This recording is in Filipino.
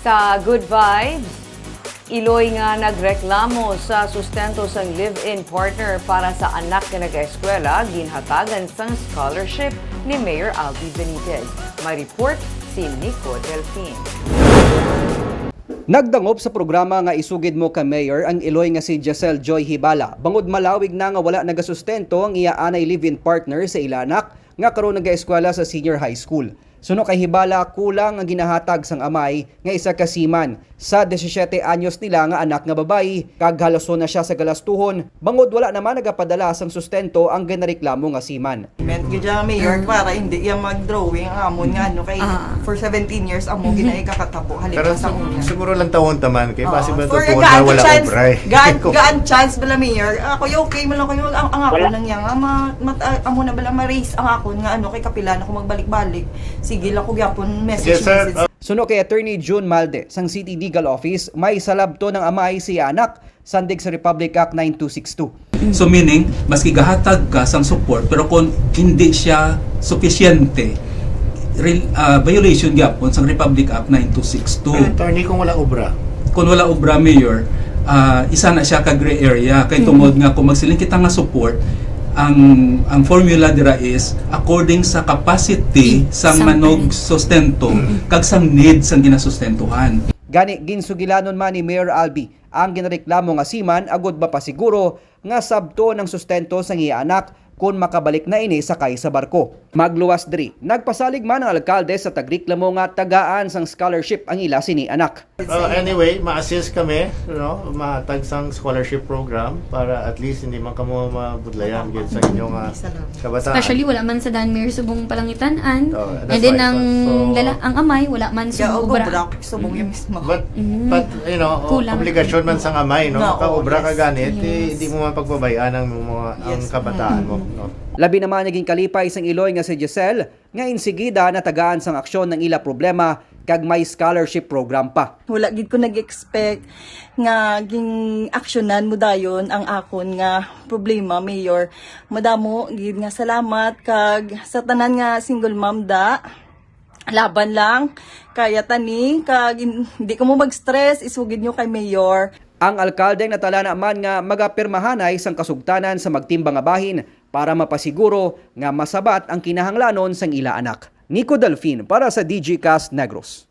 Sa Good Vibes, Iloy nga nagreklamo sa sustento sang live-in partner para sa anak nga nag-eskwela, ginhatagan sang scholarship ni Mayor Albi Benitez. May report si Nico Delfin. Nagdangop sa programa nga isugid mo ka mayor ang Iloy nga si Giselle Joy Hibala. Bangod malawig na nga wala nagasustento ang iya anay live-in partner sa ilanak nga karon nag-eskwela sa senior high school. Suno kay Hibala kulang ang ginahatag sang amay nga isa ka seaman sa 17 anyos nila nga anak nga babayi kag halason na siya sa galastuhon bangod wala naman nagapadala sang sustento ang ginareklamo nga seaman. Ment gidya mayor para hindi iya mag-drawing amon nga ano kay Ah. for 17 years amo ginay kakatapo Pero halip sa una. siguro lang taon taman kay possible For to tuon gaan na wala chance, obray. gaan, gaan chance bala mayor. Ako yung okay man lang kayo ang, ang ako nang yang ah, amo na bala ma-raise ang ako nga ano kay kapilan ako magbalik-balik. Sige lang ko gyapon message Yes, sir. message. Suno kay Attorney June Malde sang City Legal Office may salabto ng amay si anak sandig sa Republic Act 9262. So meaning, maski gahatag ka sang support, pero kung hindi siya sufficiente, re- ah, violation gyapon sang Republic Act Pero 9262. attorney kung wala obra. Kung wala obra mayor, ah, isa na siya ka gray area. Kay tungod nga kung magsiling kita nga support, ang ang formula dira is according sa capacity sa Sang manog sustento kag sang need sang ginasustentuhan. Gani ginsugilanon man ni Mayor Albi ang ginareklamo nga siman agod ba pa siguro nga sabto ng sustento sa iya anak kung makabalik na ini sakay sa barko. Magluwas diri, nagpasalig man ang alkalde sa tagreklamo nga tagaan sang scholarship ang ila sini anak. Uh, anyway, ma-assist kami, you know, matag sang scholarship program para at least hindi man kamo mabudlayan gyud sa inyong uh, kabataan. Especially wala man sa Dan Mayor subong palangitanan. Oh, that's And then right. ang So- lala, ang amay wala man subong ako obra. bra subong yung mismo. But, Mm. but you know, Kulang. obligasyon man sa amay, no? No, Ka obra ka yes. ganit, eh, Yes. hindi mo man pagbabayaan ang mga ang Yes. kabataan mo, no? Labi naman naging kalipay sang Iloy nga si Giselle nga insigida na tagaan sang aksyon ng ila problema kag may scholarship program pa. wala gid ko nag-expect nga ging aksyonan mo dayon ang akon nga problema mayor madamo gid nga salamat kag sa tanan nga single mom da laban lang kaya tani kag in- hindi ko mo mag-stress isugid nyo kay mayor Ang alkalde ang natala naman nga magapirmahanay sang kasugtanan sa magtimbang nga bahin para mapasiguro nga masabat ang kinahanglanon sang ila anak. Nico Delfin para sa DG Cast Negros.